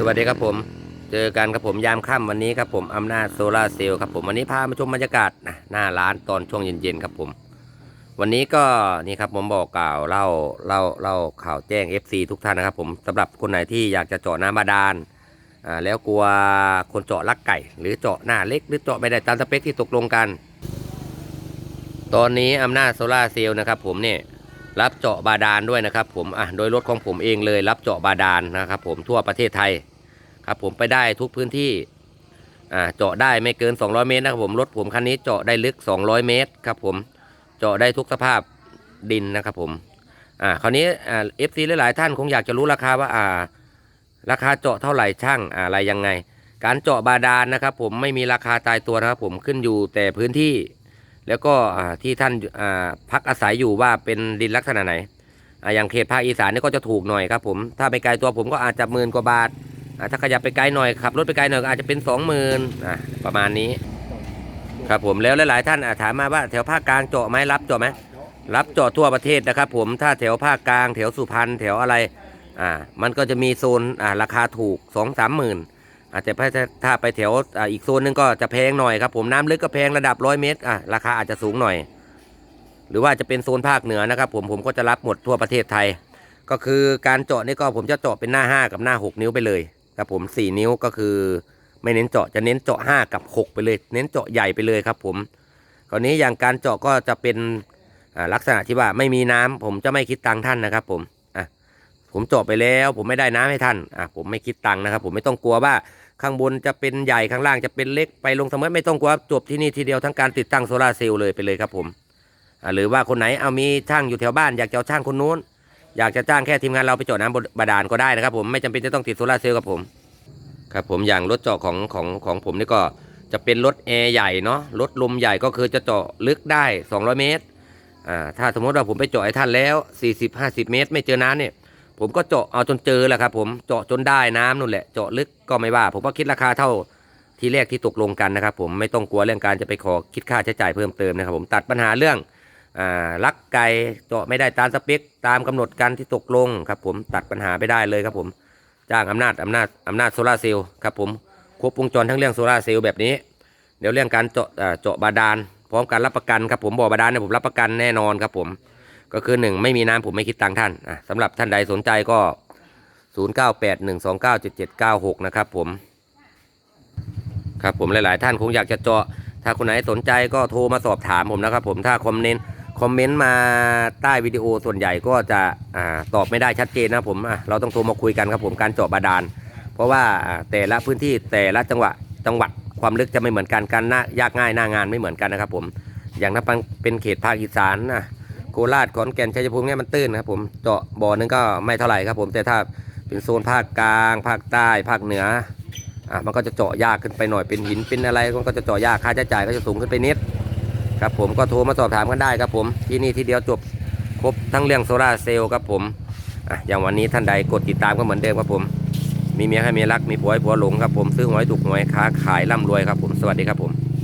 สวัสดีครับผม เจอกันครับผมยามค่ำวันนี้ครับผมอำนาจโซลาเซลล์ครับผมวันนี้พามาชมบรรยากาศนะหน้าร้านตอนช่วงเย็นๆครับผม วันนี้ก็นี่ครับผมบอกกล่าวเล่าเล่าเล่าข่าวแจ้ง FC ทุกท่านนะครับผมสำหรับคนไหนที่อยากจะเจาะน้ำบาดาลอ่าแล้วกลัวคนเจาะลักไก่ หรือเจาะหน้าเล็กหรือเจาะไม่ได้ตามสเปคที่ตกลงกัน ตอนนี้อำนาจโซลาเซลล์นะครับผมเนี่ยรับเจาะบาดาลด้วยนะครับผมอะโดยรถของผมเองเลยรับเจาะบาดาลนะครับผมทั่วประเทศไทย ครับผมไปได้ทุกพื้นที่อ่าเจาะได้ไม่เกิน 200 เมตรนะครับผมรถผมคันนี้เจาะได้ลึก 200 เมตรครับผมเจาะได้ทุกสภาพดินนะครับผมอ่าคราวนี้อ่าเอฟซีหลายๆท่านคงอยากจะรู้ราคาว่าอ่า ราคาเจาะเท่าไหร่ช่างอะไรยังไง การเจาะบาดาลนะครับ ผมไม่มีราคาตายตัวนะครับผมขึ้นอยู่แต่พื้นที่ แล้วก็ที่ท่านพักอาศัยอยู่ว่าเป็นดินลักษณะไหนออย่างเขตภาคอีสานนี่ก็จะถูกหน่อยครับผมถ้าไปไกลตัวผมก็อาจจะหมื่นกว่าบาท ถ้าขยับไปไกลหน่อยขับรถไปไกลหน่อยอาจจะเป็นสองหมื่นประมาณนี้ ครับผมแล้วหลาย ๆ ท่านอาถามมาว่าแถวภาคกลางเจาะไหมรับเจาะไหมรับเจาะทั่วประเทศนะครับ ผมถ้าแถวภาคกลางแถวสุพรรณแถวอะไรอ่ามันก็จะมีโซนอ่าราคาถูกสองสามหมื่นอาจจะถ้าถ้าไปแถวอ่าอีกโซนหนึงก็จะแพงหน่อยครับผมน้ำลึกก็แพงระดับร้อยเมตรอะราคาอาจจะสูงหน่อย หรือว่าจะเป็นโซนภาคเหนือนะครับ ผมผมก็จะรับหมดทั่วประเทศไทย ก็คือการเจาะนี่ก็ผมจะเจาะเป็นหน้า 5 กับหน้า 6 นิ้วไปเลย ครับผม 4 นิ้วก็คือไม่เน้นเจาะจะเน้นเจาะ 5 กับ 6 ไปเลย เน้นเจาะใหญ่ไปเลยครับผมคราวนี้อย่างการเจาะก็จะเป็นลักษณะที่ว่าไม่มีน้ำผมจะไม่คิดตังท่านนะครับ ผมอะผมเจาะไปแล้ว ผมไม่ได้น้ำให้ท่านอะผมไม่คิดตังนะครับ ผมไม่ต้องกลัวว่าข้างบนจะเป็นใหญ่ข้างล่างจะเป็นเล็กไปลงเสมอไม่ต้องกลัวจบที่นี่ทีเดียวทั้งการติดตั้งโซลาเซลล์เลยไปเลยครับผมหรือว่าคนไหนเอามีช่างอยู่แถวบ้านอยากจะเอาช่างคนนู้น อยากจะจ้างแค่ทีมงานเราไปเจาะน้ำบาดาลก็ได้นะครับผมไม่จำเป็นจะต้องติดโซลาร์เซลล์กับผมครับผมอย่างรถเจาะของของของผมนี่ก็จะเป็นรถแอร์ใหญ่เนาะรถลมใหญ่ก็คือจะเจาะลึกได้ 200 เมตรอ่าถ้าสมมติว่าผมไปเจาะให้ท่านแล้ว 40-50 เมตร ไม่เจอน้ำเนี่ยผมก็เจาะเอาจนเจอแหละครับผมเจาะจนได้น้ำนู่นแหละเจาะลึกก็ไม่ว่า ผมก็คิดราคาเท่าที่แรกที่ตกลงกันนะครับผมไม่ต้องกลัวเรื่องการจะไปขอคิดค่าใช้จ่ายเพิ่มเติมนะครับผมตัดปัญหาเรื่อง ลักไก่เจาะไม่ได้ตามสเปคตามกำหนดการที่ตกลงครับผมตัดปัญหาไปได้เลยครับผมจ้างอำนาจอำนาจอำนาจโซลาร์เซลล์ครับผมครบวงจรทั้งเรื่องโซลาร์เซลล์แบบนี้ เดี๋ยวเรื่องการเจาะเจาะบาดาลพร้อมการรับประกันครับผมบ่อบาดาลเนี่ยผมรับประกันแน่นอนครับผมก็คือหนึ่งไม่มีน้ำผมไม่คิดตังค์ท่านอะสำหรับท่านใดสนใจก็ 0981297796 นะครับผมครับผมหลาย ๆ ท่านคงอยากจะเจาะถ้าคนไหนสนใจก็โทรมาสอบถามผมนะครับผมถ้าคอมเมนต์ คอมเมนต์มาใต้วิดีโอส่วนใหญ่ก็จะอตอบไม่ได้ชัดเจนนะผมเราต้องโทรมาคุยกันครับผมการเจาะบาดาล เพราะว่าแต่ละพื้นที่แต่ละจังหวะจังหวัดความลึกจะไม่เหมือนกันการน่ายากง่ายหน้างานไม่เหมือนกันนะครับผมอย่างถ้าเป็นเขตภาคอีสานนะโคราชขอนแก่นชัยภูมิเนี่ยมันตื้นครับผมเจาะบ่อนึงก็ไม่เท่าไหร่ครับผมแต่ถ้าเป็นโซนภาคกลาง ภาคใต้ภาคเหนืออะมันก็จะเจาะยากขึ้นไปหน่อยเป็นหินเป็นอะไรมันก็จะเจาะยากค่าใช้จ่ายก็จะสูงขึ้นไปนิด ครับผมก็โทรมาสอบถามกันได้ครับผมที่นี่ที่เดียวจบครบทั้งเรื่องโซลาเซลล์ครับผมอะอย่างวันนี้ท่านใดกดติดตามก็เหมือนเดิมครับผม มีเมียให้เมียรักมีผัวให้ผัวหลงครับผมซื้อหวยถูกหวยค้าขายร่ำรวยครับผมสวัสดีครับผม